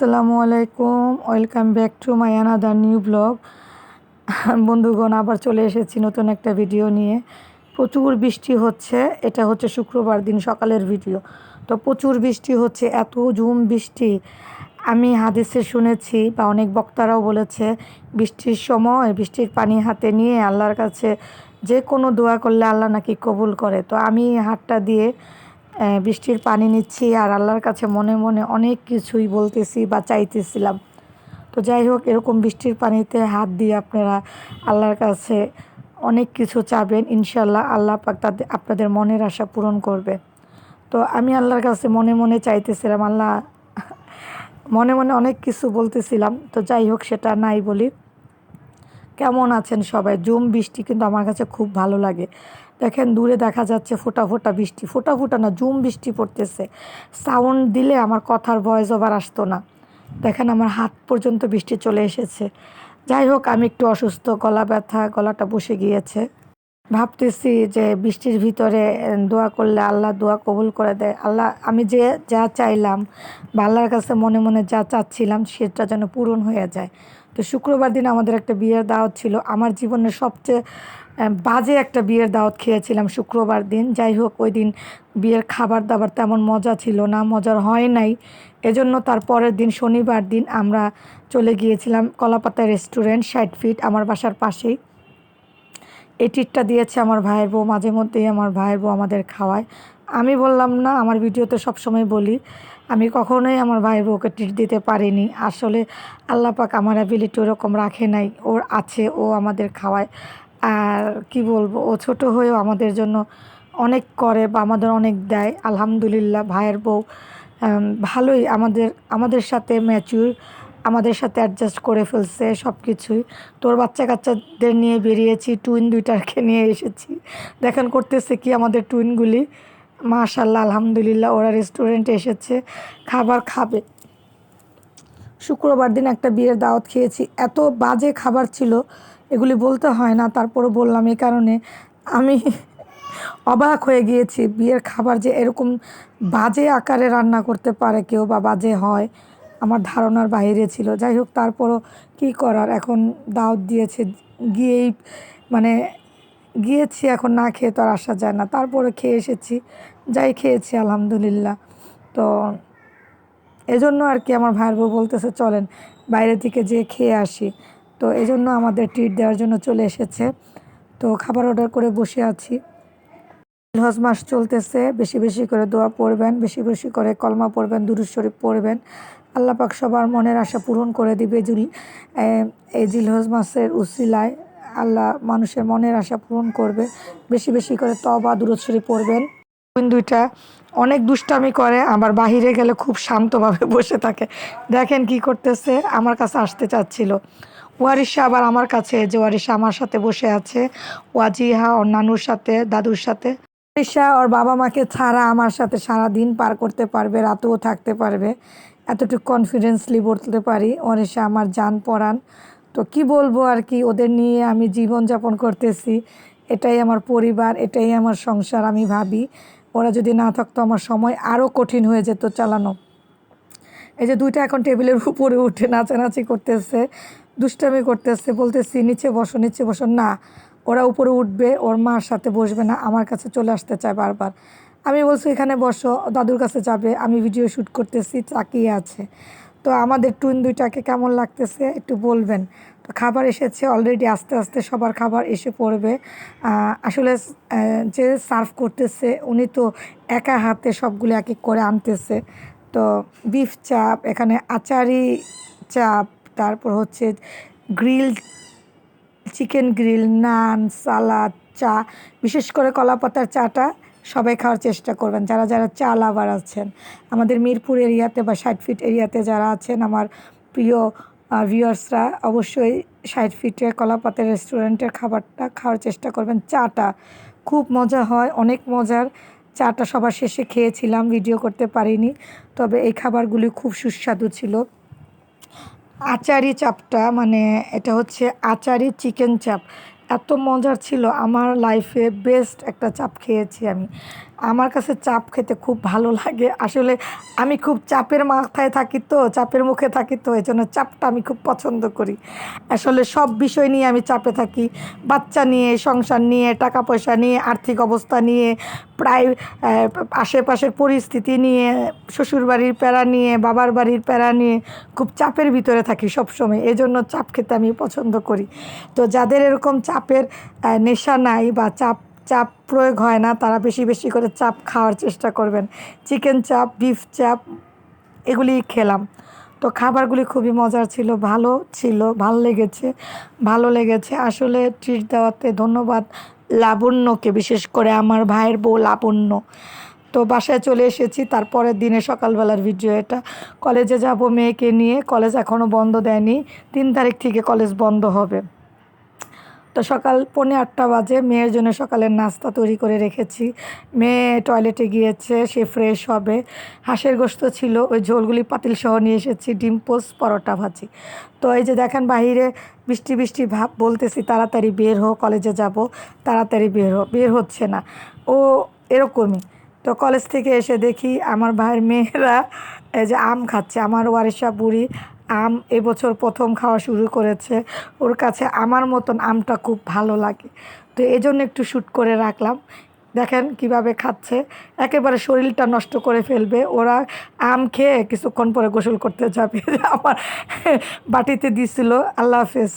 আসসালামু আলাইকুম। Welcome back to my another new blog বন্ধুগণ, আবার চলে এসেছি নতুন একটা ভিডিও নিয়ে। প্রচুর বৃষ্টি হচ্ছে। এটা হচ্ছে শুক্রবার দিন সকালের ভিডিও তো প্রচুর বৃষ্টি হচ্ছে, এত ঝুম বৃষ্টি। আমি হাদিসে শুনেছি বা অনেক বক্তারাও বলেছে, বৃষ্টির সময় বৃষ্টির পানি হাতে নিয়ে আল্লাহর কাছে যে কোনো দোয়া করলে আল্লাহ নাকি কবুল করে। তো আমি হাতটা দিয়ে বৃষ্টির পানি নিচ্ছি আর আল্লাহর কাছে মনে মনে অনেক কিছুই বলতেছি বা চাইতেছিলাম। তো যাই হোক, এরকম বৃষ্টির পানিতে হাত দিয়ে আপনারা আল্লাহর কাছে অনেক কিছু চাবেন ইনশাল্লাহ আল্লাহ পাক তাদের, আপনাদের মনের আশা পূরণ করবে। তো আমি আল্লাহর কাছে মনে মনে চাইতেছিলাম, আল্লাহ মনে মনে অনেক কিছু বলতেছিলাম। তো যাই হোক, সেটা নাই বলি। কেমন আছেন সবাই? জুম বৃষ্টি কিন্তু আমার কাছে খুব ভালো লাগে। দেখেন, দূরে দেখা যাচ্ছে ফোটা ফোটা বৃষ্টি। ফোটা ফোটা না, জুম বৃষ্টি পড়তেছে। সাউন্ড দিলে আমার কথার ভয়েস ওভার আসতো না। দেখেন, আমার হাত পর্যন্ত বৃষ্টি চলে এসেছে। যাই হোক, আমি একটু অসুস্থ, গলা ব্যথা, গলাটা বসে গিয়েছে। ভাবতেছি যে বৃষ্টির ভিতরে দোয়া করলে আল্লাহ দোয়া কবুল করে দেয়। আল্লাহ, আমি যে যা চাইলাম, বা আল্লাহর কাছে মনে মনে যা চাচ্ছিলাম, সেটা যেন পূরণ হয়ে যায়। তো শুক্রবার দিন আমাদের একটা বিয়ের দাওয়াত ছিল। আমার জীবনের সবচেয়ে বাজে একটা বিয়ের দাওয়াত খেয়েছিলাম শুক্রবার দিন। যাই হোক, ওই দিন বিয়ের খাবার দাবার তেমন মজা ছিল না, মজার হয় নাই। এজন্য তার পরের দিন শনিবার দিন আমরা চলে গিয়েছিলাম কলাপাতা রেস্টুরেন্ট, ষাট ফিট, আমার বাসার পাশেই। এই দিয়েছে আমার ভাইয়ের বউ মাঝে মধ্যেই আমার ভাইয়ের বউ আমাদের খাওয়ায়। আমি বললাম না, আমার ভিডিওতে সবসময় বলি, আমি কখনোই আমার ভাইয়ের বউকে ট্রিট দিতে পারিনি। আসলে আল্লাহ পাক আমার অ্যাবিলিটি ওরকম রাখে নাই, ওর আছে, ও আমাদের খাওয়ায়। আর কি বলব, ও ছোট হয়েও আমাদের জন্য অনেক করে বা আমাদের অনেক দেয়। আলহামদুলিল্লাহ, ভাইয়ের বউ ভালোই আমাদের আমাদের সাথে ম্যাচিউর আমাদের সাথে অ্যাডজাস্ট করে ফেলছে সব কিছুই তোর বাচ্চা কাচ্চাদের নিয়ে বেরিয়েছি টুইন দুইটাকে নিয়ে এসেছি। দেখেন করতেছে কি আমাদের টুইনগুলি মাশাল্লাহ আলহামদুলিল্লাহ, ওরা রেস্টুরেন্টে এসেছে, খাবার খাবে। শুক্রবার দিন একটা বিয়ের দাওয়াত খেয়েছি, এত বাজে খাবার ছিল, এগুলি বলতে হয় না তারপরে বললাম এই কারণে। আমি অবাক হয়ে গিয়েছি, বিয়ের খাবার যে এরকম বাজে আকারে রান্না করতে পারে কেউ বা বাজে হয়, আমার ধারণার বাইরে ছিল। যাই হোক, তারপরও কী করার? এখন দাওয়াত দিয়েছে, গিয়েই মানে গিয়েছি, এখন না খেয়ে তো আর আসা যায় না। তারপরে খেয়ে এসেছি যাই খেয়েছি, আলহামদুলিল্লাহ। তো এজন্য আর কি আমার ভাইয়ের বউ বলতেছে, চলেন বাইরে থেকে যেয়ে খেয়ে আসি। তো এজন্য আমাদের ট্রিট দেওয়ার জন্য চলে এসেছে। তো খাবার অর্ডার করে বসে আছি। হজ মাস চলতেছে, বেশি বেশি করে দোয়া পড়বেন, বেশি বেশি করে কলমা পড়বেন, দুরুদ শরীফ পড়বেন। আল্লাহ পাক সবার মনের আশা পূরণ করে দিবে জুল এই জিলহজ মাসের উসিলায় আল্লাহ মানুষের মনের আশা পূরণ করবে। বেশি বেশি করে তবা দুরুদ পড়বেন। বোন দুইটা অনেক দুষ্টামি করে, আবার বাহিরে গেলে খুব শান্তভাবে বসে থাকে। দেখেন কি করতেছে, আমার কাছে আসতে চাচ্ছিল। ওয়ারিশা আবার আমার কাছে, যে ওয়ারিশা আমার সাথে বসে আছে, ওয়াজিহা ওর নানুর সাথে, দাদুর সাথে। ওয়ারিশা ওর বাবা মাকে ছাড়া আমার সাথে সারা দিন পার করতে পারবে, রাতেও থাকতে পারবে। এতটুকু কনফিডেন্সলি বলতে পারি, ওয়ারিশা আমার জান পড়ান তো কি বলব আর কি, ওদের নিয়ে আমি জীবনযাপন করতেছি। এটাই আমার পরিবার, এটাই আমার সংসার, আমি ভাবি। ওরা যদি না থাকতো আমার সময় আরও কঠিন হয়ে যেত চালানো। এই যে দুইটা এখন টেবিলের উপরে উঠে নাচানাচি করতেছে, দুষ্টামি করতেছে, বলতেছি, নিচে বসো নিচে বসো। না, ওরা উপরে উঠবে, ওর মার সাথে বসবে না, আমার কাছে চলে আসতে চায় বারবার। আমি বলছি, এখানে বসো, দাদুর কাছে যাবে, আমি ভিডিও শ্যুট করতেছি তাকিয়ে আছে। তো আমাদের টুইন দুইটাকে কেমন লাগতেছে একটু বলবেন। খাবার এসেছে অলরেডি আস্তে আস্তে সবার খাবার এসে পড়বে। আসলে যে সার্ভ করতেছে, উনি তো একা হাতে সবগুলো এক এক করে আনতেছে। তো বিফ চাপ, এখানে আচারি চাপ, তারপর হচ্ছে grill chicken grill naan salad চা, বিশেষ করে কলাপাতার চাটা সবাই খাওয়ার চেষ্টা করবেন। যারা যারা চা লাভার আছেন, আমাদের মিরপুর এরিয়াতে বা ষাট ফিট এরিয়াতে যারা আছেন, আমার প্রিয় ভিউয়ার্সরা অবশ্যই ষাট ফিটে কলাপাতের রেস্টুরেন্টের খাবারটা খাওয়ার চেষ্টা করবেন। চাটা খুব মজা হয়, অনেক মজার। চাটা সবার শেষে খেয়েছিলাম, ভিডিও করতে পারিনি, তবে এই খাবারগুলি খুব সুস্বাদু ছিল। আচারি চাপটা মানে এটা হচ্ছে আচারি চিকেন চাপ। এত মজার ছিল, আমার লাইফে বেস্ট একটা চাপ খেয়েছি আমি। আমার কাছে চাপ খেতে খুব ভালো লাগে। আসলে আমি খুব চাপের মাথায় থাকি তো, চাপের মুখে থাকি তো এই জন্য চাপটা আমি খুব পছন্দ করি। আসলে সব বিষয় নিয়ে আমি চাপে থাকি। বাচ্চা নিয়ে, সংসার নিয়ে টাকা পয়সা নিয়ে, আর্থিক অবস্থা নিয়ে, প্রায় আশেপাশের পরিস্থিতি নিয়ে, শ্বশুরবাড়ির প্যারা নিয়ে, বাবার বাড়ির প্যারা নিয়ে খুব চাপের ভিতরে থাকি সবসময়। এই জন্য চাপ খেতে আমি পছন্দ করি। তো যাদের এরকম চাপের নেশা নাই বা চাপ চাপ প্রয়োগ হয় না, তারা বেশি বেশি করে চাপ খাওয়ার চেষ্টা করবেন। চিকেন চাপ, বিফ চাপ, এগুলি খেলাম। তো খাবারগুলি খুবই মজার ছিল, ভালো ছিল, ভালো লেগেছে ভালো লেগেছে। আসলে ট্রিট দেওয়াতে ধন্যবাদ লাবণ্যকে, বিশেষ করে আমার ভাইয়ের বউ লাবণ্য। তো বাসায় চলে এসেছি, তারপরের দিনে সকালবেলার ভিডিও এটা। কলেজে যাব মেয়েকে নিয়ে, কলেজ এখনও বন্ধ দেয়নি, তিন তারিখ থেকে কলেজ বন্ধ হবে। তো সকাল পৌনে আটটা বাজে, মেয়ের জন্য সকালের নাস্তা তৈরি করে রেখেছি। মেয়ে টয়লেটে গিয়েছে, সে ফ্রেশ হবে। হাঁসের গোস্ত ছিল, ওই ঝোলগুলি পাতিল সহ নিয়ে এসেছি, ডিম পোস্ট পরোটা ভাজি। তো এই যে দেখেন বাইরে বৃষ্টি বৃষ্টি ভাব বলতেছি, তাড়াতাড়ি বের হো কলেজে যাব। তাড়াতাড়ি বের হো বের হচ্ছে না। ও এরকমই। তো কলেজ থেকে এসে দেখি আমার ভাইয়ের মেয়েরা এই যে আম খাচ্ছে, আমার ওয়ারিসা বুড়ি আম এবছর প্রথম খাওয়া শুরু করেছে। ওর কাছে আমার মতন আমটা খুব ভালো লাগে। তো এই জন্য একটু শ্যুট করে রাখলাম। দেখেন কীভাবে খাচ্ছে। একেবারে শরীরটা নষ্ট করে ফেলবে। ওরা আম খেয়ে কিছুক্ষণ পরে গোসল করতে যাবে। আমার বাটিতে দিছিল। আল্লাহ হাফেজ।